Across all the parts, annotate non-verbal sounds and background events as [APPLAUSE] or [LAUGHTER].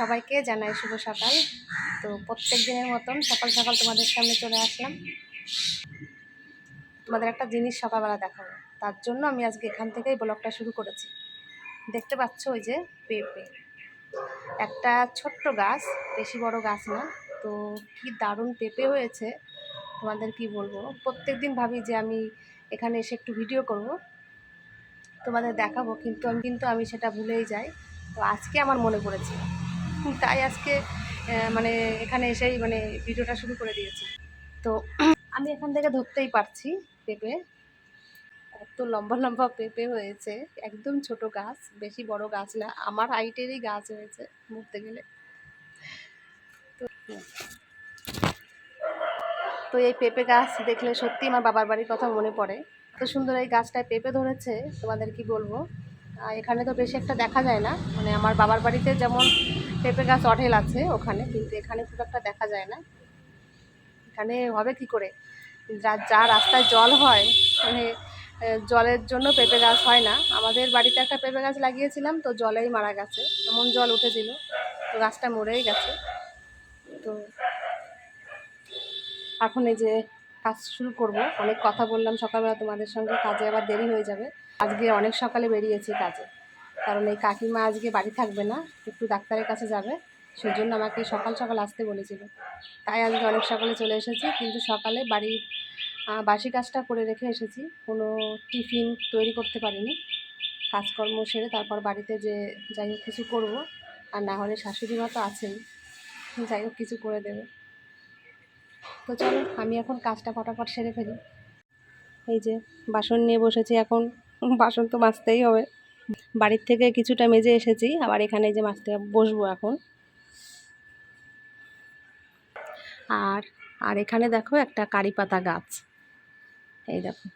সবাইকে জানাই শুভ সকাল। তো প্রত্যেক দিনের মতন সকাল সকাল তোমাদের সামনে চলে আসলাম। তোমাদের একটা জিনিস সকালবেলা দেখাবো। তার জন্য আমি আজকে এখান থেকেই ব্লগটা শুরু করেছি। দেখতে পাচ্ছ ওই যে পেঁপে। একটা ছোট্ট গাছ, বেশি বড় গাছ না। তো কি দারুণ পেঁপে হয়েছে। তোমাদের কি বলব? প্রত্যেক দিন ভাবি যে আমি এখানে এসে একটু ভিডিও করব। তোমাদের দেখাবো, কিন্তু আমি কিন্তু আমি সেটা ভুলেই যাই। তো আজকে আমার মনে পড়েছে। তাই আজকে মানে এখানে এসেই মানে ভিডিওটা শুরু করে দিয়েছি। তো আমি এখান থেকে ধরতেই পারছি পেঁপে। এত লম্বা লম্বা পেঁপে হয়েছে, একদম ছোট গাছ, বেশি বড় গাছ না, আমার হাইটেরই গাছ হয়েছে বলতে গেলে। তো তো এই পেঁপে গাছ দেখলে সত্যি আমার বাবার বাড়ির কথা মনে পড়ে। এত সুন্দর এই গাছটায় পেঁপে ধরেছে, তোমাদের কি বলব? এখানে তো বেশি একটা দেখা যায় না। মানে আমার বাবার বাড়িতে যেমন পেঁপে গাছ অঢেল আছে ওখানে, কিন্তু এখানে খুব একটা দেখা যায় না। এখানে হবে কি করে? যা যা রাস্তায় জল হয় মানে জলের জন্য পেঁপে গাছ হয় না। আমাদের বাড়িতে একটা পেঁপে গাছ লাগিয়েছিলাম, তো জলেই মারা গেছে। এমন জল উঠেছিল, তো গাছটা মরেই গেছে। তো এখন এই যে কাজ শুরু করব, অনেক কথা বললাম সকালবেলা তোমাদের সঙ্গে, কাজে আবার দেরি হয়ে যাবে। আজকে অনেক সকালে বেরিয়েছি কাজে। কারণ এই কাকিমা আজকে বাড়ি থাকবে না, একটু ডাক্তারের কাছে যাবে। সেই জন্য আমাকে সকাল সকাল আসতে বলেছিল। তাই আজকে অনেক সকালে চলে এসেছি, কিন্তু সকালে বাড়ির বাসি কাজটা করে রেখে এসেছি। কোনো টিফিন তৈরি করতে পারিনি। কাজকর্ম সেরে তারপর বাড়িতে যে যাই হোক কিছু করব, আর না হলে শাশুড়ি মা তো আছেই। যাই হোক কিছু করে দেবে। তো চলো, আমি এখন কাজটা ফটাফট সেরে ফেলি। এই যে, বাসন নিয়ে বসেছি এখন। বাসন তো মাজতেই হবে। বাড়ির থেকে কিছুটা মেজে এসেছি, আবার এখানে যে মাজতে বসবো এখন। আর আর এখানে দেখো একটা কারি পাতা গাছ। এই দেখো,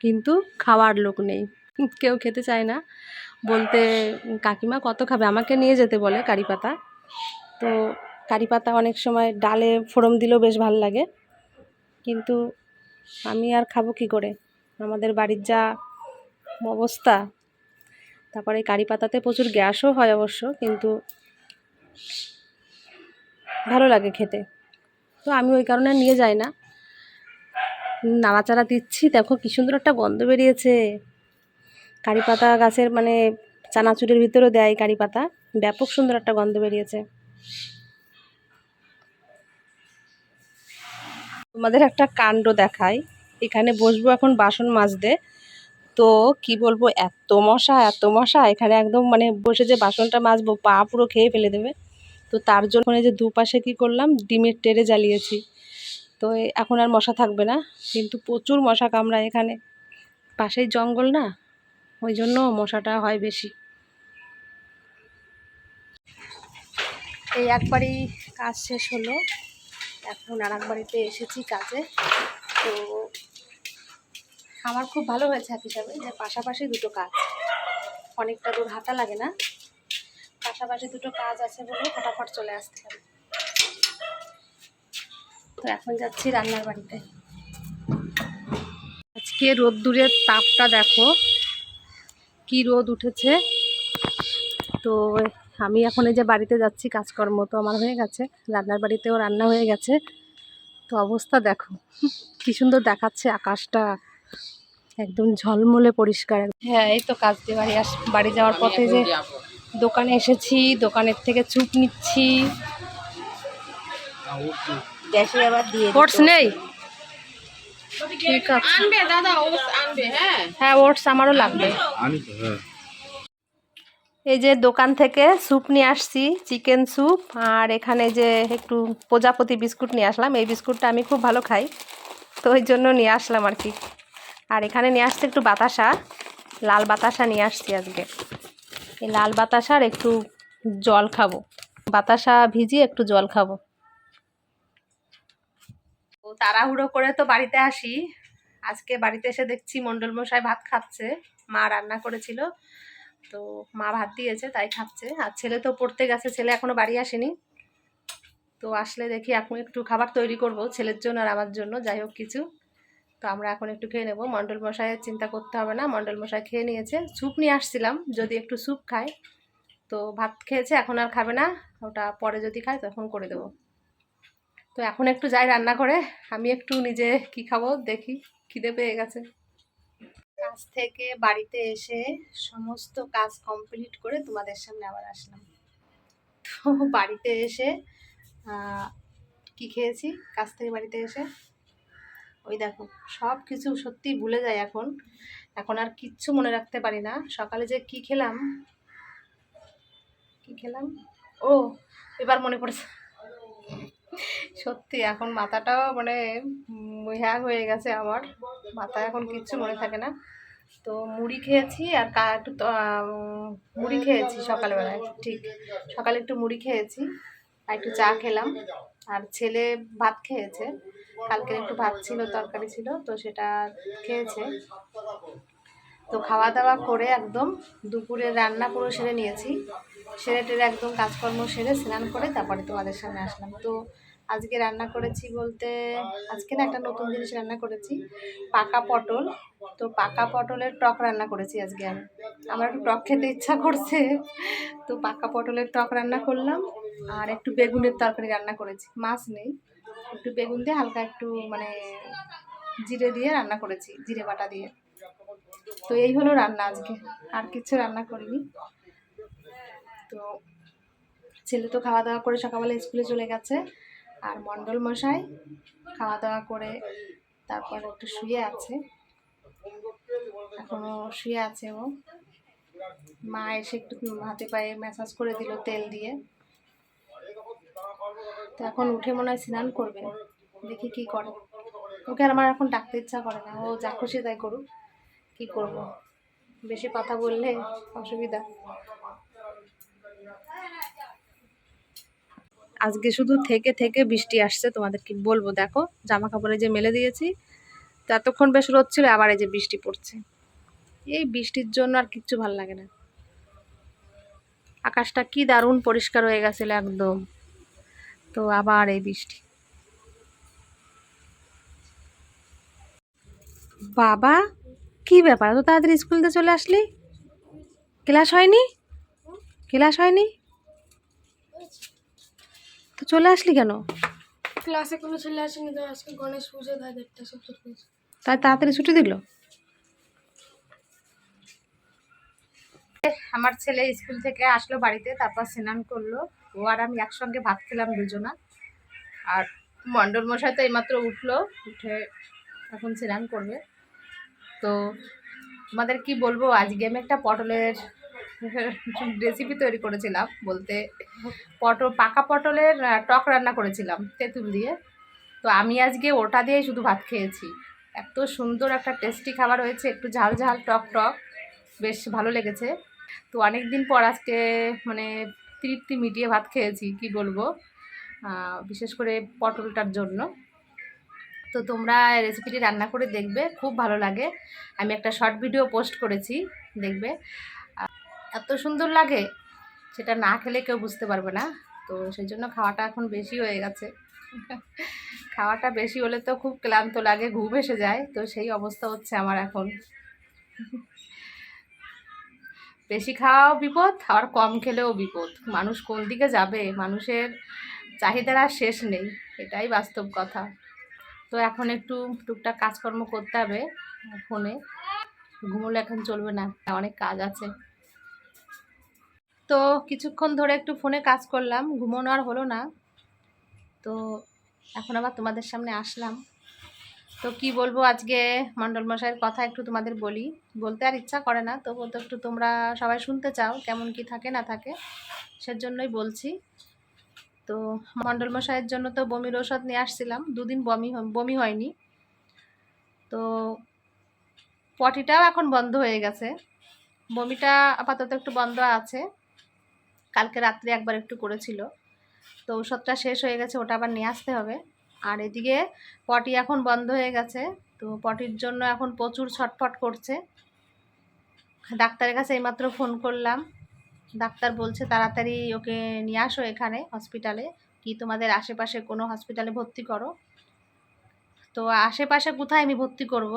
কিন্তু খাওয়ার লোক নেই, কেউ খেতে চায় না। বলতে কাকিমা, কত খাবে? আমাকে নিয়ে যেতে বলে কারি পাতা। তো কারি পাতা অনেক সময় ডালে ফোড়ন দিলেও বেশ ভালো লাগে। কিন্তু আমি আর খাব কি করে? আমাদের বাড়ির যা অবস্থা তারপরে কারি পাতাতে প্রচুর গ্যাসও হয় অবশ্য, কিন্তু ভালো লাগে খেতে। তো আমি ওই কারণে নিয়ে যাই না। নাড়াচাড়া দিচ্ছি, দেখো কি সুন্দর একটা গন্ধ বেরিয়েছে। কারি পাতা গাছের মানে চানাচুরের ভিতরেও দেয় কারি পাতা, ব্যাপক সুন্দর একটা গন্ধ বেরিয়েছে। তোমাদের একটা কাণ্ড দেখাই, এখানে বসবো এখন বাসন মাজতে। তো কি বলব, এত মশা এত মশা। এখানে একদম মানে বসে যে বাসনটা মাজবো, পা পুরো খেয়ে ফেলে দেবে। তো তার জন্য যে দুপাশে কি করলাম, ডিমের টেরে জ্বালিয়েছি। তো এখন আর মশা থাকবে না, কিন্তু প্রচুর মশা কামড়ায় এখানে। পাশেই জঙ্গল না, ওই জন্য মশাটা হয় বেশি। এই একবারই কাজ শেষ হলো। এখন আর এক বাড়িতে এসেছি কাজে। তো আমার খুব ভালো হয়েছে এক হিসাবে যে পাশাপাশি দুটো কাজ। অনেকটা দূর হাতা লাগে না? পাশাপাশি দুটো কাজ আছে বলে ফটাফট চলে আসতে হবে। তো এখন যাচ্ছি রান্নার বাড়িতে। আজকে রোদ্দুরের তাপটা দেখো, কি রোদ উঠেছে। তো আমি এখন এই যে বাড়িতে যাচ্ছি, কাজকর্ম তো আমার হয়ে গেছে, রান্নার বাড়িতেও রান্না হয়ে গেছে। তো অবস্থা দেখো, কি সুন্দর দেখাচ্ছে আকাশটা। একদম ঝলমলে পরিষ্কার হ্যাঁ এই তো কাজ দিয়ে বাড়ি আস বাড়ি যাওয়ার পথে যে দোকানে এসেছি দোকানের থেকে চুপ নিচ্ছি। ওটস নেই? ঠিক আছে। হ্যাঁ? হ্যাঁ ওটস আমারও লাগবে। আমি তো হ্যাঁ। এই যে দোকান থেকে স্যুপ নিয়ে আসছি চিকেন স্যুপ আর এখানে যে একটু প্রজাপতি বিস্কুট নিয়ে আসলাম। এই বিস্কুটটা আমি খুব ভালো খাই তো ওই জন্য নিয়ে আসলাম আর কি। আর এখানে নিয়ে আসছি একটু বাতাসা, লাল বাতাসা নিয়ে আসছি আজকে। এই লাল বাতাসার একটু জল খাব। বাতাসা ভিজিয়ে একটু জল খাব। তো তাড়াহুড়ো করে তো বাড়িতে আসি। আজকে বাড়িতে এসে দেখছি মণ্ডল মশাই ভাত খাচ্ছে। মা রান্না করেছিল। তো মা ভাত দিয়েছে, তাই খাচ্ছে। আর ছেলে তো পড়তে গেছে, ছেলে এখনও বাড়ি আসেনি। তো আসলে দেখি এখন একটু খাবার তৈরি করব, ছেলের জন্য আর আমার জন্য, যাই হোক কিছু। তো আমরা এখন একটু খেয়ে নেব। মণ্ডল মশাইয়ের চিন্তা করতে হবে না। মণ্ডল মশাই খেয়ে নিয়েছে। স্যুপ নিয়ে আসছিলাম, যদি একটু স্যুপ খায়। তো ভাত খেয়েছে, এখন আর খাবে না। ওটা পরে যদি খায়, তখন করে দেবো। তো এখন একটু যাই রান্না করে আমি একটু নিজে কি খাব দেখি, খিদে পেয়ে গেছে। কাজ থেকে বাড়িতে এসে সমস্ত কাজ কমপ্লিট করে তোমাদের সামনে আবার আসলাম। তো বাড়িতে এসে কি খেয়েছি? কাজ থেকে বাড়িতে এসে? ওই দেখো সব কিছু সত্যি ভুলে যায় এখন। এখন আর কিচ্ছু মনে রাখতে পারি না। সকালে যে কি খেলাম? কি খেলাম? ও, এবার মনে পড়েছে। সত্যি, এখন মাথাটাও মানে হ্যাং হয়ে গেছে আমার। মাথা এখন কিচ্ছু মনে থাকে না। তো মুড়ি খেয়েছি আর কা, একটু মুড়ি খেয়েছি সকালবেলায়, ঠিক। সকালে একটু মুড়ি খেয়েছি আর একটু চা খেলাম। আর ছেলে ভাত খেয়েছে। কালকে একটু ভাত ছিল, তরকারি ছিল, তো সেটা খেয়েছে। তো খাওয়া দাওয়া করে একদম দুপুরে রান্না পুরো সেরে নিয়েছি। সেরে টেরে একদম কাজকর্ম সেরে স্নান করে তারপরে তোমাদের সামনে আসলাম। তো আজকে রান্না করেছি বলতে, আজকে না একটা নতুন জিনিস রান্না করেছি, পাকা পটল। তো পাকা পটলের টক রান্না করেছি আজকে আমি। আমার একটু টক খেতে ইচ্ছা করছে। তো পাকা পটলের টক রান্না করলাম আর একটু বেগুনের তরকারি রান্না করেছি। মাছ নেই। একটু বেগুন দিয়ে হালকা একটু মানে জিরে দিয়ে রান্না করেছি, জিরে বাটা দিয়ে। তো এই হলো রান্না আজকে, আর কিছু রান্না করিনি। তো ছেলে তো খাওয়া দাওয়া করে সকালবেলা স্কুলে চলে গেছে, আর মণ্ডল মশাই খাওয়া দাওয়া করে তারপর একটু শুয়ে আছে। এখনও শুয়ে আছে ও। মা এসে একটু হাতে পায়ে ম্যাসাজ করে দিল তেল দিয়ে। তো এখন উঠে মনে হয় স্নান করবে। দেখি কি করে। ওকে আর আমার এখন ডাকতে ইচ্ছা করে না। ও যা খুশি তাই করুক। কি করব? বেশি কথা বললে অসুবিধা। আজকে শুধু থেকে থেকে বৃষ্টি আসছে তোমাদের কি বলব। দেখো জামা কাপড়ে যে মেলে দিয়েছি এতক্ষণ বেশ রোদ ছিল, আবার এই যে বৃষ্টি পড়ছে। এই বৃষ্টির জন্য আর কিচ্ছু ভালো লাগে না। আকাশটা কি দারুণ পরিষ্কার হয়ে গেছিল একদম। তো আবার এই বৃষ্টি। বাবা কি ব্যাপার? তো তাড়াতাড়ি স্কুল থেকে চলে আসলি? ক্লাস হয়নি? ক্লাস হয়নি? তো চলে আসলি কেন? ক্লাসে কোনো ছেলে আসেনি তো আজকে গণেশ পুজো তাই দেখতে সব গেছে। তাই তাড়াতাড়ি ছুটি দিল? আমার ছেলে স্কুল থেকে আসলো বাড়িতে তারপর স্নান করল। ও আর আমি একসঙ্গে ভাত খেলাম দুজনা। আর মণ্ডল মশাই তো এইমাত্র উঠল, উঠে এখন স্নান করবে। তো তোমাদের কি বলব আজকে আমি একটা পটলের [LAUGHS] রেসিপি তৈরি করেছিলাম, বলতে পটল, পাকা পটলের টক রান্না করেছিলাম তেঁতুল দিয়ে। তো আমি আজকে ওটা দিয়েই শুধু ভাত খেয়েছি। এত সুন্দর একটা টেস্টি খাবার হয়েছে, একটু ঝাল ঝাল, টক টক, বেশ ভালো লেগেছে। তো অনেক দিন পর আজকে মানে তৃপ্তি মিটিয়ে ভাত খেয়েছি, কি বলব? বিশেষ করে পটলটার জন্য। তো তোমরা রেসিপিটি রান্না করে দেখবে, খুব ভালো লাগে। আমি একটা শর্ট ভিডিও পোস্ট করেছি, দেখবে? এত সুন্দর লাগে। সেটা না খেলে কেউ বুঝতে পারবে না। তো সেই জন্য খাওয়াটা এখন বেশি হয়ে গেছে। [LAUGHS] খাওয়াটা বেশি হলে তো খুব ক্লান্ত লাগে, ঘুম এসে যায়। তো সেই অবস্থা হচ্ছে আমার এখন। [LAUGHS] বেশি খাওয়াও বিপদ আর কম খেলেও বিপদ। মানুষ কোন দিকে যাবে? মানুষের চাহিদার আর শেষ নেই। এটাই বাস্তব কথা। তো এখন একটু টুকটাক কাজকর্ম করতে হবে ফোনে। ঘুমোলে এখন চলবে না, অনেক কাজ আছে। তো কিছুক্ষণ ধরে একটু ফোনে কাজ করলাম, ঘুমোনো আর হলো না। তো এখন আবার তোমাদের সামনে আসলাম। তো কি বলব, আজকে মণ্ডল মশাইয়ের কথা একটু তোমাদের বলি। বলতে আর ইচ্ছা করে না তবুও তো একটু তোমরা সবাই শুনতে চাও, কেমন কি থাকে না থাকে, সেজন্যই বলছি। তো মণ্ডল মশাইয়ের জন্য তো বমির ওষুধ নিয়ে আসছিলাম, দুদিন বমি বমি হয়নি। তো পটিটাও এখন বন্ধ হয়ে গেছে, বমিটা আপাতত একটু বন্ধ আছে, কালকে রাত্রে একবার একটু করেছিল। তো ওষুধটা শেষ হয়ে গেছে, ওটা আবার নিয়ে আসতে হবে। আর এদিকে পটি এখন বন্ধ হয়ে গেছে, তো পটির জন্য এখন প্রচুর ছটফট করছে। ডাক্তারের কাছে এইমাত্র ফোন করলাম। ডাক্তার বলছে তাড়াতাড়ি ওকে নিয়ে আসো এখানে হসপিটালে কি তোমাদের আশেপাশে কোনো হসপিটালে ভর্তি করো? তো আশেপাশে কোথায় আমি ভর্তি করব?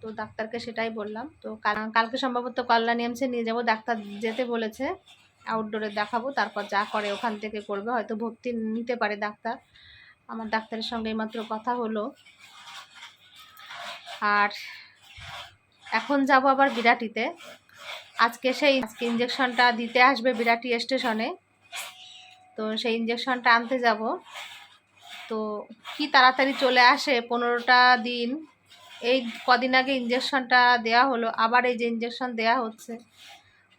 তো ডাক্তারকে সেটাই বললাম। তো কালকে সম্ভবত কল্যাণী এমসে নিয়ে যাব, ডাক্তার যেতে বলেছে। আউটডোরে দেখাবো, তারপর যা করে ওখান থেকে করবে, হয়তো ভর্তি নিতে পারে ডাক্তার। আমার ডাক্তারের সঙ্গে এইমাত্র কথা হলো। আর এখন যাব আবার বিরাটিতে। আজকে সেই আজকে ইঞ্জেকশনটা দিতে আসবে বিরাটি স্টেশনে। তো সেই ইঞ্জেকশনটা আনতে যাব। তো কি তাড়াতাড়ি চলে আসে পনেরোটা দিন। এই কদিন আগে ইঞ্জেকশনটা দেওয়া হলো, আবার এই যে ইঞ্জেকশন দেওয়া হচ্ছে।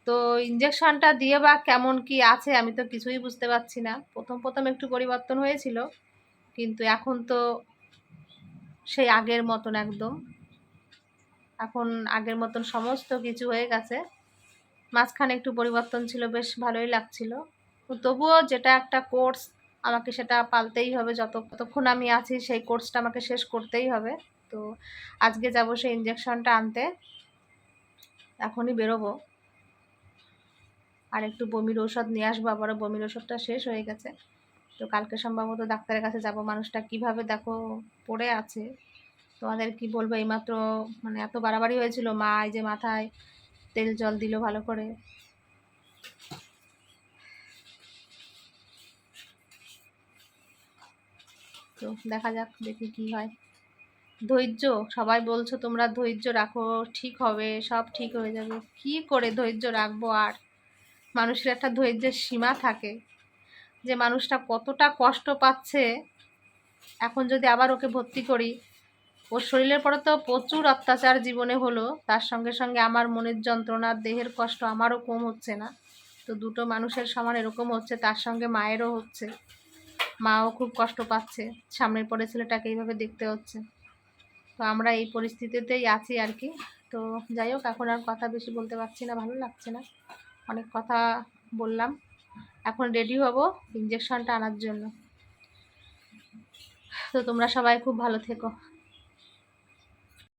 তো ইঞ্জেকশনটা দিয়ে বা কেমন কি আছে আমি তো কিছুই বুঝতে পারছি না। প্রথম প্রথম একটু পরিবর্তন হয়েছিল। কিন্তু এখন তো সেই আগের মতন একদম। এখন আগের মতন সমস্ত কিছু হয়ে গেছে। মাঝখানে একটু পরিবর্তন ছিল, বেশ ভালোই লাগছিল। তবুও যেটা একটা কোর্স আমাকে সেটা পালতেই হবে, যত যতক্ষণ আমি আছি সেই কোর্সটা আমাকে শেষ করতেই হবে। তো আজকে যাব সেই ইঞ্জেকশনটা আনতে। এখনই বেরোবো। আর একটু বমির ওষুধ নিয়ে আসব, আবারও বমির ওষুধটা শেষ হয়ে গেছে। তো কালকে সম্ভবত ডাক্তারের কাছে যাব। মানুষটা কীভাবে দেখো পড়ে আছে? তোমাদের কি বলব? এইমাত্র মানে এত বাড়াবাড়ি হয়েছিল মা, এই যে মাথায় তেল জল দিল ভালো করে। তো দেখা যাক, দেখি কি হয়। ধৈর্য, সবাই বলছো তোমরা ধৈর্য রাখো, ঠিক হবে, সব ঠিক হয়ে যাবে। কি করে ধৈর্য রাখব আর? মানুষের একটা ধৈর্যের সীমা থাকে। যে মানুষটা কতটা কষ্ট পাচ্ছে, এখন যদি আবার ওকে ভর্তি করি, ওর শরীরের পরে তো প্রচুর অত্যাচার জীবনে হলো, তার সঙ্গে সঙ্গে আমার মনের যন্ত্রণা, দেহের কষ্ট আমারও কম হচ্ছে না। তো দুটো মানুষের সমান এরকম হচ্ছে, তার সঙ্গে মায়েরও হচ্ছে। মাও খুব কষ্ট পাচ্ছে, সামনের পরে ছেলেটাকে এইভাবে দেখতে হচ্ছে। তো আমরা এই পরিস্থিতিতেই আছি আর কি। তো যাই হোক, এখন আর কথা বেশি বলতে পারছি না, ভালো লাগছে না। অনেক কথা বললাম। এখন রেডি হব ইঞ্জেকশনটা আনার জন্য। তো তোমরা সবাই খুব ভালো থেকো।